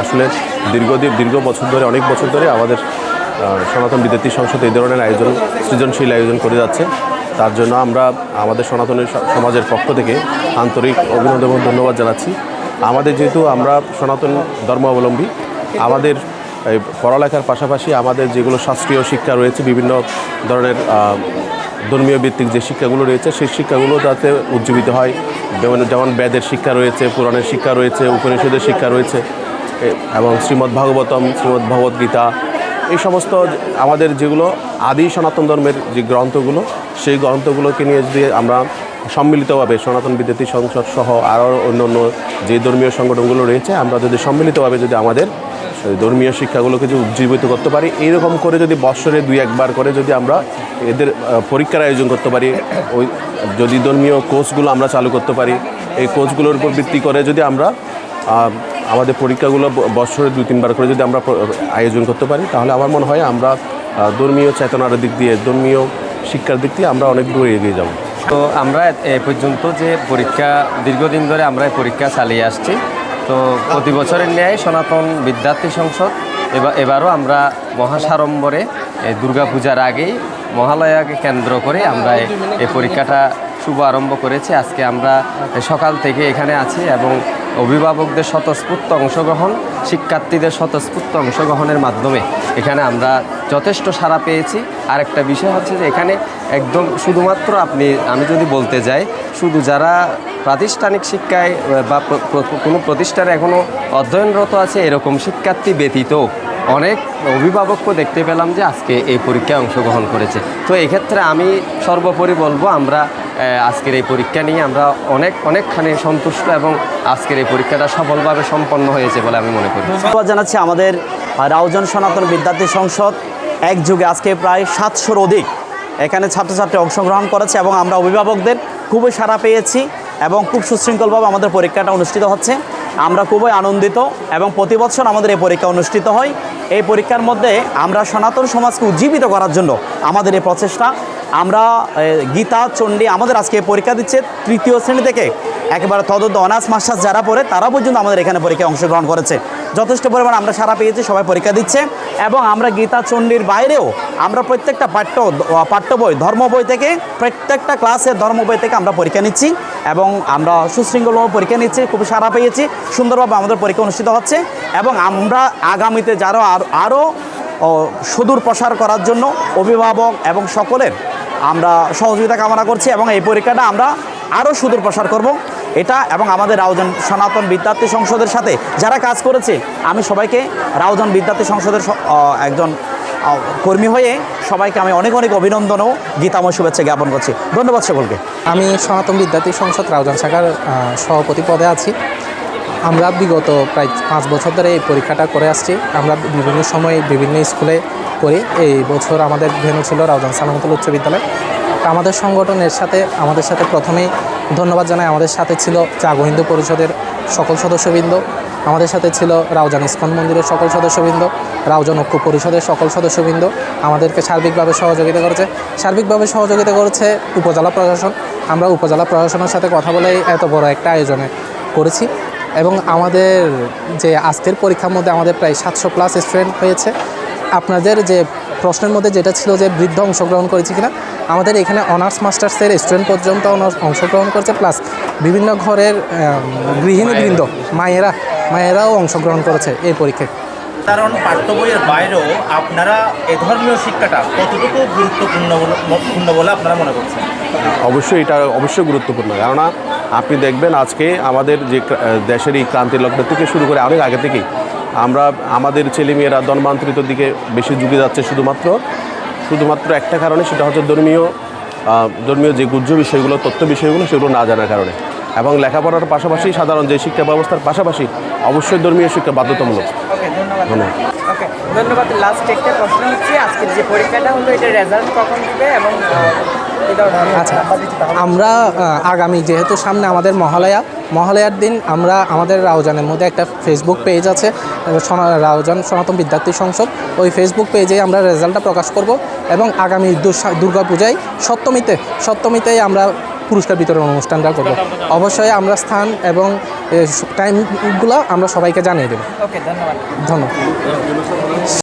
আসলে দীর্ঘদিন, দীর্ঘ বছর ধরে, অনেক বছর ধরে আমাদের সনাতন বিদ্যার্থী সংসদ এই ধরনের আয়োজন, সৃজনশীল আয়োজন করে যাচ্ছে। তার জন্য আমরা আমাদের সনাতন সমাজের পক্ষ থেকে আন্তরিক অভিনন্দন এবং ধন্যবাদ জানাচ্ছি। আমাদের যেহেতু আমরা সনাতন ধর্মাবলম্বী, আমাদের এই পড়ালেখার পাশাপাশি আমাদের যেগুলো শাস্ত্রীয় শিক্ষা রয়েছে, বিভিন্ন ধরনের ধর্মীয় ভিত্তিক যে শিক্ষাগুলো রয়েছে, সেই শিক্ষাগুলো যাতে উজ্জীবিত হয়। যেমন যেমন বেদের শিক্ষা রয়েছে, পুরাণের শিক্ষা রয়েছে, উপনিষদের শিক্ষা রয়েছে এবং শ্রীমদ্ ভাগবতম, শ্রীমদ্ গীতা, এই সমস্ত আমাদের যেগুলো আদি সনাতন ধর্মের যে গ্রন্থগুলো, সেই গ্রন্থগুলোকে নিয়ে যদি আমরা সম্মিলিতভাবে সনাতন বিদ্যার্থী সংসদ সহ আরও অন্য অন্য যে ধর্মীয় সংগঠনগুলো রয়েছে, আমরা যদি সম্মিলিতভাবে যদি আমাদের ধর্মীয় শিক্ষাগুলোকে যদি উজ্জীবিত করতে পারি, এইরকম করে যদি বৎসরে দুই একবার করে যদি আমরা এদের পরীক্ষার আয়োজন করতে পারি, ওই যদি ধর্মীয় কোর্সগুলো আমরা চালু করতে পারি, এই কোর্সগুলোর উপর ভিত্তি করে যদি আমরা আমাদের পরীক্ষাগুলো ব- বৎসরে দুই, তিনবার করে যদি আমরা আয়োজন করতে পারি, তাহলে আমার মনে হয় আমরা ধর্মীয় চেতনার দিক দিয়ে, ধর্মীয় শিক্ষার দিক দিয়ে আমরা অনেক দূরে এগিয়ে যাব। তো আমরা এ পর্যন্ত যে পরীক্ষা, দীর্ঘদিন ধরে আমরা পরীক্ষা চালিয়ে আসছি। তো প্রতি বছরের ন্যায় সনাতন বিদ্যার্থী সংসদ এবার এবারও আমরা মহাসাড়ম্বরে দুর্গাপূজার আগেই মহালয়াকে কেন্দ্র করে আমরা এই পরীক্ষাটা শুভ আরম্ভ করেছি। আজকে আমরা সকাল থেকে এখানে আছি এবং অভিভাবকদের স্বতঃস্ফূর্ত অংশগ্রহণ, শিক্ষার্থীদের স্বতঃস্ফূর্ত অংশগ্রহণের মাধ্যমে। এখানে আমরা যথেষ্ট সাড়া পেয়েছি। আর একটা বিষয় হচ্ছে যে এখানে একদম শুধুমাত্র আপনি, আমি যদি বলতে যাই, শুধু যারা প্রাতিষ্ঠানিক শিক্ষায় বা কোনো প্রতিষ্ঠানে এখনও অধ্যয়নরত আছে, এরকম শিক্ষার্থী ব্যতীত অনেক অভিভাবককে দেখতে পেলাম যে আজকে এই পরীক্ষায় অংশগ্রহণ করেছে। তো এক্ষেত্রে আমি সর্বোপরি বলব, আমরা আজকের এই পরীক্ষা নিয়ে আমরা অনেক অনেকখানি সন্তুষ্ট এবং আজকের এই পরীক্ষাটা সফলভাবে সম্পন্ন হয়েছে বলে আমি মনে করি। ধন্যবাদ জানাচ্ছি আমাদের রাউজন সনাতন বিদ্যার্থী সংসদ। এক যুগে আজকে প্রায় সাতশোর অধিক এখানে ছাত্রছাত্রী অংশগ্রহণ করেছে এবং আমরা অভিভাবকদের খুবই সাড়া পেয়েছি এবং খুব সুশৃঙ্খলভাবে আমাদের পরীক্ষাটা অনুষ্ঠিত হচ্ছে। আমরা খুবই আনন্দিত এবং প্রতি বছর আমাদের এই পরীক্ষা অনুষ্ঠিত হয়। এই পরীক্ষার মধ্যে আমরা সনাতন সমাজকে উজ্জীবিত করার জন্য আমাদের এই প্রচেষ্টা আমরা গীতা চণ্ডী আমাদের আজকে পরীক্ষা দিচ্ছে তৃতীয় শ্রেণি থেকে। একেবারে তদন্ত অনার্স মাস্টার্স যারা পড়ে তারা পর্যন্ত আমাদের এখানে পরীক্ষায় অংশগ্রহণ করেছে। যথেষ্ট পরিমাণ আমরা সারা পেয়েছি সবাই পরীক্ষা দিচ্ছে। এবং আমরা গীতা চণ্ডীর বাইরেও আমরা প্রত্যেকটা পাঠ্য পাঠ্য বই ধর্ম বই থেকে প্রত্যেকটা ক্লাসের ধর্ম বই থেকে আমরা পরীক্ষা নিচ্ছি। এবং আমরা সুশৃঙ্খলভাবে পরীক্ষা নিচ্ছি খুবই সারা পেয়েছি। সুন্দরভাবে আমাদের পরীক্ষা অনুষ্ঠিত হচ্ছে। এবং আমরা আগামীতে যারা আর- আরও ও, সুদূর প্রসার করার জন্য অভিভাবক এবং সকলের আমরা সহযোগিতা কামনা করছি এবং এই পরীক্ষাটা আমরা আরও সুদূর প্রসার করব। এটা এবং আমাদের রাউজান সনাতন বিদ্যার্থী সংসদের সাথে যারা কাজ করেছে, আমি সবাইকে রাউজান বিদ্যার্থী সংসদের একজন কর্মী হয়ে সবাইকে আমি অনেক অনেক অভিনন্দন ও গীতাময় শুভেচ্ছা জ্ঞাপন করছি। ধন্যবাদ সকলকে। আমি সনাতন বিদ্যার্থী সংসদ রাউজান শাখার সভাপতি পদে আছি। আমরা বিগত প্রায় পাঁচ বছর ধরে এই পরীক্ষাটা করে আসছি। আমরা বিভিন্ন সময়ে বিভিন্ন স্কুলে করি এই বছর আমাদের ভেনু ছিল রাউজান সালামতুল উচ্চ বিদ্যালয়। আমাদের সংগঠনের সাথে, আমাদের সাথে প্রথমেই ধন্যবাদ জানাই। আমাদের সাথে ছিল জাগো হিন্দু পরিষদের সকল সদস্যবৃন্দ। আমাদের সাথে ছিল রাউজান ইস্কন মন্দিরের সকল সদস্যবৃন্দ। রাউজান ঐক্য পরিষদের সকল সদস্যবৃন্দ। আমাদেরকে সার্বিকভাবে সহযোগিতা করেছে। সার্বিকভাবে সহযোগিতা করেছে উপজেলা প্রশাসন। আমরা উপজেলা প্রশাসনের সাথে কথা বলে এত বড় একটা আয়োজনে করেছি। এবং আমাদের যে আজকের পরীক্ষার মধ্যে আমাদের প্রায় সাতশো প্লাস স্টুডেন্ট হয়েছে। আপনাদের যে প্রশ্নের মধ্যে যেটা ছিল যে বৃদ্ধ অংশগ্রহণ করেছে কিনা, আমাদের এখানে অনার্স মাস্টার্সের স্টুডেন্ট পর্যন্ত অনার্স অংশগ্রহণ করেছে প্লাস বিভিন্ন ঘরের গৃহিণীবৃন্দ, মায়েরা, মায়েরাও অংশগ্রহণ করেছে এই পরীক্ষায়। কারণ পাঠ্য বইয়ের বাইরেও আপনারা এ ধর্মীয় শিক্ষাটা কতটুকু গুরুত্বপূর্ণ বলে- আপনারা মনে করছেন? অবশ্যই এটা অবশ্যই গুরুত্বপূর্ণ, কেননা আপনি দেখবেন আজকে আমাদের যে দেশের এই ক্রান্তির লগ্ন থেকে শুরু করে অনেক আগে থেকেই আমরা আমাদের ছেলেমেয়েরা ধর্মান্তরিত দিকে বেশি ঝুঁকে যাচ্ছে শুধুমাত্র। শুধুমাত্র একটা কারণে সেটা হচ্ছে ধর্মীয় ধর্মীয় যে গুজ্জ বিষয়গুলো তথ্য বিষয়গুলো সেগুলো না জানার কারণে। এবং লেখাপড়ার পাশাপাশি সাধারণ যে শিক্ষা ব্যবস্থার পাশাপাশি অবশ্যই ধর্মীয় শিক্ষা বাধ্যতামূলক। ওকে ধন্যবাদ। ধন্যবাদ। ওকে ধন্যবাদ। লাস্ট একটা প্রশ্ন হচ্ছে আজকের যে পরীক্ষাটা হলো এটা রেজাল্ট কখন দিবে এবং আহ, কি ধরনের আচ্ছা আমরা আগামী যেহেতু সামনে আমাদের মহালয়া মহালয়ার দিন আমরা আমাদের রাউজানের মধ্যে একটা ফেসবুক পেজ আছে রাউজান সনাতন বিদ্যার্থী সংসদ। ওই ফেসবুক পেজে আমরা রেজাল্টটা প্রকাশ করব এবং আগামী দুর্গা পূজায় সপ্তমীতে সপ্তমীতেই আমরা পুরস্কার বিতরণ অনুষ্ঠানটা করব। অবশ্যই আমরা স্থান এবং টাইমগুলো আমরা সবাইকে জানিয়ে দেবো। ধন্যবাদ। ধন্যবাদ।